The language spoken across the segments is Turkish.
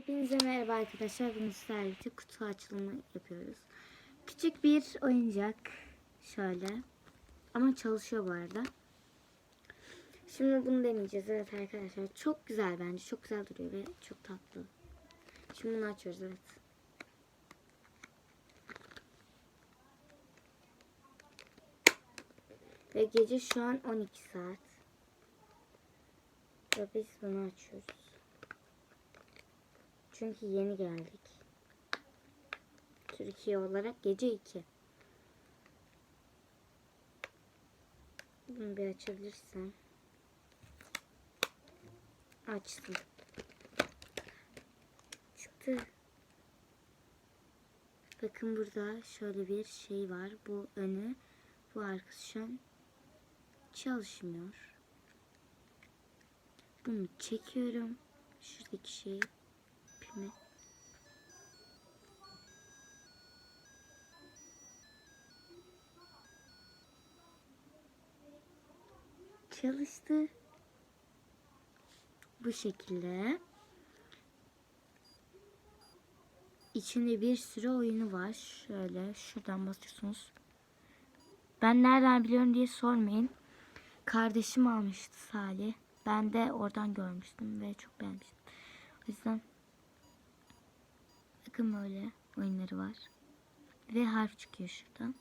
Hepinize merhaba arkadaşlar. Bugün sizlerle kutu açılımı yapıyoruz. Küçük bir oyuncak. Şöyle. Ama çalışıyor bu arada. Şimdi bunu deneyeceğiz. Evet arkadaşlar. Çok güzel bence. Çok güzel duruyor ve çok tatlı. Şimdi bunu açıyoruz. Evet. Ve gece şu an 12 saat. Ve biz bunu açıyoruz. Çünkü yeni geldik. Türkiye olarak gece 2. Bunu bir açabilirsem. Açtım. Çıktı. Bakın burada şöyle bir şey var. Bu önü, bu arkası şu an çalışmıyor. Bunu çekiyorum. Şuradaki şeyi pimi. Çalıştı. Bu şekilde. İçinde bir sürü oyunu var. Şöyle şuradan basıyorsunuz. Ben nereden biliyorum diye sormayın. Kardeşim almıştı Salih. Ben de oradan görmüştüm ve çok beğenmiştim. O yüzden bakın böyle oyunları var. Ve harf çıkıyor şuradan.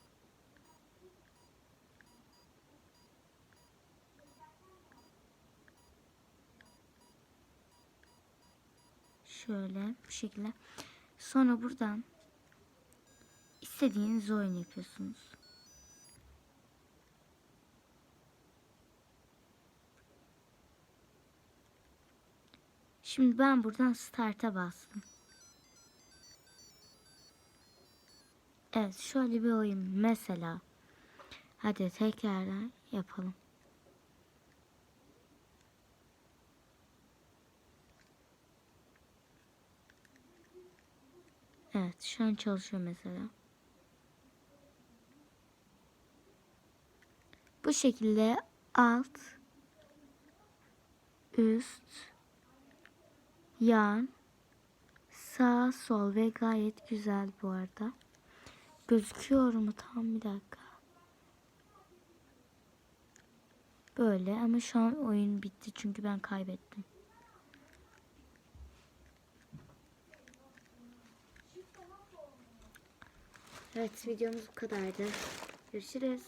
Şöyle bu şekilde. Sonra buradan istediğiniz oyun yapıyorsunuz. Şimdi ben buradan start'a bastım. Evet şöyle bir oyun mesela. Hadi tekrardan yapalım. Evet şu an çalışıyor mesela. Bu şekilde alt, üst, yan, sağ, sol ve gayet güzel bu arada. Gözüküyor mu? Tam bir dakika. Böyle ama şu an oyun bitti çünkü ben kaybettim. Evet videomuz bu kadardı. Görüşürüz.